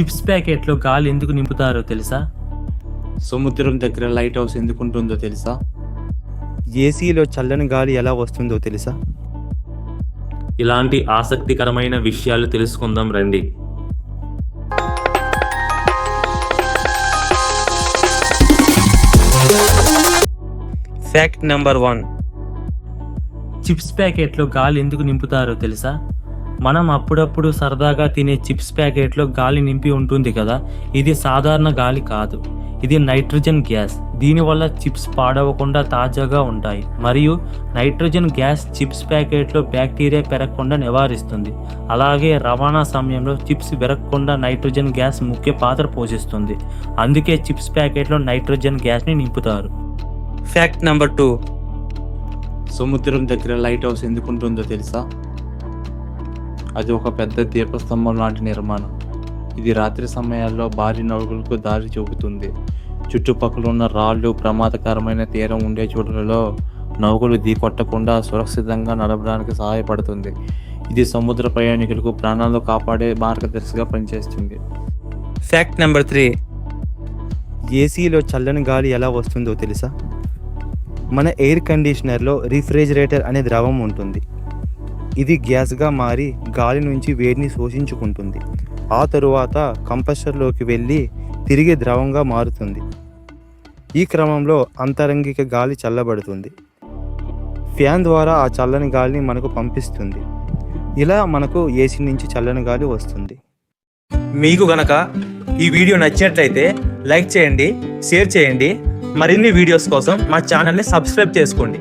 Chips ప్యాకెట్లో గాలి ఎందుకు నింపుతారో తెలుసా? సముద్రం దగ్గర లైట్ హౌస్ ఎందుకు ఉంటుందో తెలుసా? ఏసీలో చల్లని గాలి ఎలా వస్తుందో తెలుసా? ఇలాంటి ఆసక్తికరమైన విషయాలు తెలుసుకుందాం రండి. ఫ్యాక్ట్ నెంబర్ వన్ చిప్స్ ప్యాకెట్లో గాలి ఎందుకు నింపుతారో తెలుసా? మనం అప్పుడప్పుడు సరదాగా తినే చిప్స్ ప్యాకెట్లో గాలి నింపి ఉంటుంది కదా ఇది సాధారణ గాలి కాదు. ఇది నైట్రోజన్ గ్యాస్. దీనివల్ల చిప్స్ పాడవకుండా తాజాగా ఉంటాయి. మరియు నైట్రోజన్ గ్యాస్ చిప్స్ ప్యాకెట్లో బ్యాక్టీరియా పెరగకుండా నివారిస్తుంది. అలాగే రవాణా సమయంలో చిప్స్ విరగకుండా నైట్రోజన్ గ్యాస్ ముఖ్య పాత్ర పోషిస్తుంది. అందుకే చిప్స్ ప్యాకెట్లో నైట్రోజన్ గ్యాస్ని నింపుతారు. ఫ్యాక్ట్ నెంబర్ టూ సముద్రం దగ్గర లైట్ హౌస్ ఎందుకు ఉంటుందో తెలుసా? అది ఒక పెద్ద దీపస్తంభం లాంటి నిర్మాణం. ఇది రాత్రి సమయాల్లో భారీ నౌకలకు దారి చూపుతుంది. చుట్టుపక్కల ఉన్న రాళ్ళు ప్రమాదకరమైన తీరం ఉండే చోట్లలో నౌకలు ఢీకొట్టకుండా సురక్షితంగా నడపడానికి సహాయపడుతుంది. ఇది సముద్ర ప్రయాణికులకు ప్రాణాలు కాపాడే మార్గదర్శిగా పనిచేస్తుంది. ఫ్యాక్ట్ నెంబర్ త్రీ ఏసీలో చల్లని గాలి ఎలా వస్తుందో తెలుసా? మన ఎయిర్ కండిషనర్లో రిఫ్రిజిరేటర్ అనే ద్రవం ఉంటుంది. ఇది గ్యాస్గా మారి గాలి నుంచి వేడిని శోషించుకుంటుంది. ఆ తరువాత కంపస్టర్లోకి వెళ్ళి తిరిగి ద్రవంగా మారుతుంది. ఈ క్రమంలో అంతరంగిక గాలి చల్లబడుతుంది. ఫ్యాన్ ద్వారా ఆ చల్లని గాలిని మనకు పంపిస్తుంది. ఇలా మనకు ఏసీ నుంచి చల్లని గాలి వస్తుంది. మీకు గనక ఈ వీడియో నచ్చినట్లయితే లైక్ చేయండి షేర్ చేయండి. మరిన్ని వీడియోస్ కోసం మా ఛానల్ని సబ్స్క్రైబ్ చేసుకోండి.